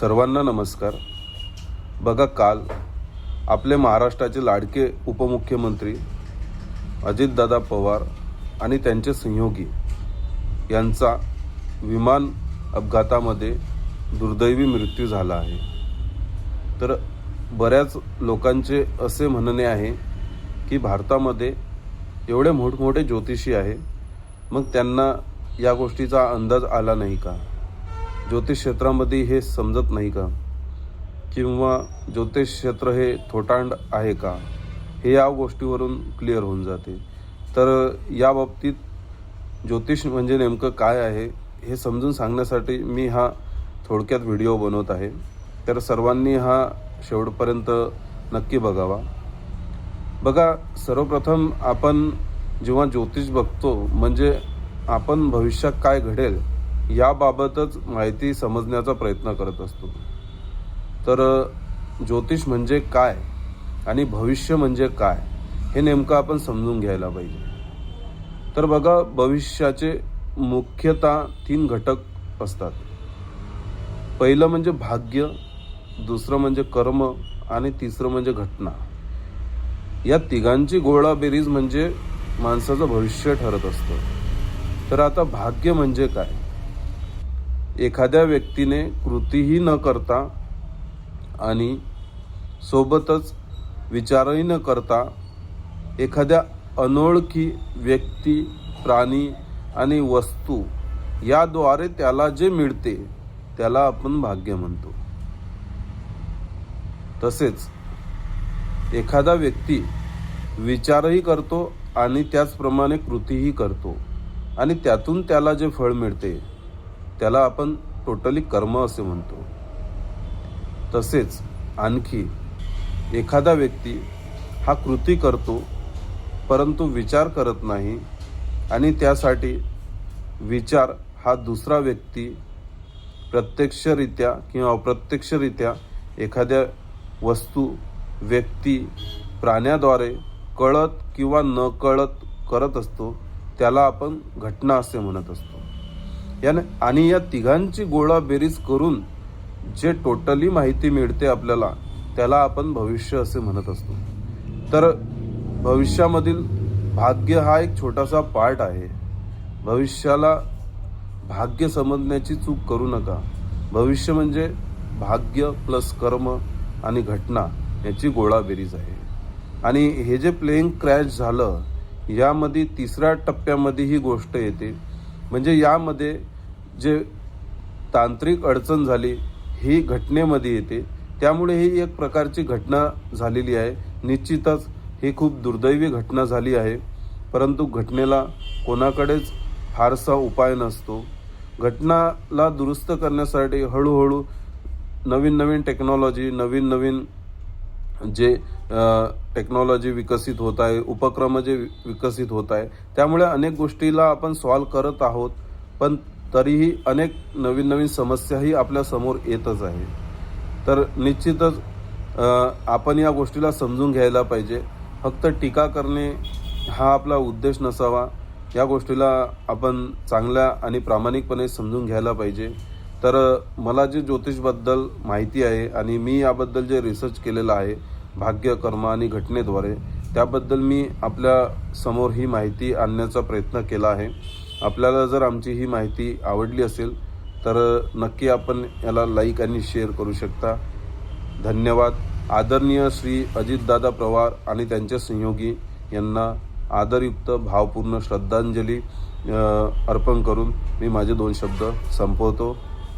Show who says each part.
Speaker 1: सर्वांना नमस्कार. बघा काल आपले महाराष्ट्राचे लाडके उपमुख्यमंत्री अजितदादा पवार आणि त्यांचे सहयोगी यांचा विमान अपघातामध्ये दुर्दैवी मृत्यू झाला आहे. तर बऱ्याच लोकांचे असे म्हणणे आहे की भारतामध्ये एवढे मोठमोठे ज्योतिषी आहे मग त्यांना या गोष्टीचा अंदाज आला नाही का? ज्योतिष क्षेत्रामध्ये हे समजत नाही का? किंवा ज्योतिष क्षेत्र हे थोटांड आहे का? हे या गोष्टीवरून क्लिअर होऊन जाते. तर या बाबतीत ज्योतिष म्हणजे नेमकं काय आहे हे समजून सांगण्यासाठी मी हा थोडक्यात व्हिडिओ बनवत आहे. तर सर्वांनी हा शेवटपर्यंत नक्की बघावा. बघा सर्वप्रथम आपण जेव्हा ज्योतिष बघतो म्हणजे आपण भविष्यात काय घडेल याबाबतच माहिती समजण्याचा प्रयत्न करत असतो. तर ज्योतिष म्हणजे काय आणि भविष्य म्हणजे काय हे नेमकं आपण समजून घ्यायला पाहिजे. तर बघा भविष्याचे मुख्यतः तीन घटक असतात. पहिलं म्हणजे भाग्य दुसरं म्हणजे कर्म आणि तिसरं म्हणजे घटना. या तिघांची गोळा बेरीज म्हणजे माणसाचं भविष्य ठरत असतं. तर आता भाग्य म्हणजे काय? एखाद्या व्यक्तीने कृतीही न करता आणि सोबतच विचारही न करता एखाद्या अनोळखी व्यक्ती प्राणी आणि वस्तू याद्वारे त्याला जे मिळते त्याला आपण भाग्य म्हणतो. तसेच एखादा व्यक्ती विचारही करतो आणि त्याचप्रमाणे कृतीही करतो आणि त्यातून त्याला जे फळ मिळते त्याला आपण टोटली कर्म असे म्हणतो. तसेच आणखी एखादा व्यक्ती हा कृती करतो परंतु विचार करत नाही आणि त्यासाठी विचार हा दुसरा व्यक्ती प्रत्यक्षरित्या किंवा अप्रत्यक्षरित्या एखाद्या वस्तू व्यक्ती प्राण्याद्वारे कळत किंवा न कळत करत असतो त्याला आपण घटना असे म्हणत असतो. याने आणि या तिघांची गोळा बेरीज करून जे टोटली माहिती मिळते आपल्याला त्याला आपण भविष्य असे म्हणत असतो. तर भविष्यामधील भाग्य हा एक छोटासा पार्ट आहे. भविष्याला भाग्य समजण्याची चूक करू नका. भविष्य म्हणजे भाग्य प्लस कर्म आणि घटना याची गोळा बेरीज आहे. आणि हे जे प्लेइंग क्रॅश झालं यामध्ये तिसऱ्या टप्प्यामध्ये ही गोष्ट येते. म्हणजे यामध्ये जे तांत्रिक अडचण झाली ही घटनेमध्ये येते. त्यामुळे ही एक प्रकारची घटना झालेली आहे. निश्चितच ही खूप दुर्दैवी घटना झाली आहे. परंतु घटनेला कोणाकडेच फारसा उपाय नसतो. घटनाला दुरुस्त करण्यासाठी हळूहळू नवीन नवीन टेक्नॉलॉजी नवीन नवीन जे टेक्नॉलॉजी विकसित होत आहे उपक्रम जे विकसित होत आहे त्यामुळे अनेक गोष्टीला आपण सॉल्व करत आहोत. पण तरीही अनेक नवीन नवीन समस्याही आपल्यासमोर येतच आहे. तर निश्चितच आपण या गोष्टीला समजून घ्यायला पाहिजे. फक्त टीका करणे हा आपला उद्देश नसावा. या गोष्टीला आपण चांगल्या आणि प्रामाणिकपणे समजून घ्यायला पाहिजे. तर मला जे ज्योतिषबद्दल माहिती आहे आणि मी याबद्दल जे रिसर्च केलेलं आहे भाग्य कर्म आणि घटनेद्वारे त्याबद्दल मी आपल्यासमोर ही माहिती आणण्याचा प्रयत्न केला आहे. आपल्याला जर आमची ही माहिती आवडली असेल तर नक्की आपण याला लाईक आणि शेअर करू शकता. धन्यवाद. आदरणीय श्री अजितदादा पवार आणि त्यांचे संयोगी यांना आदरयुक्त भावपूर्ण श्रद्धांजली अर्पण करून मी माझे दोन शब्द संपवतो.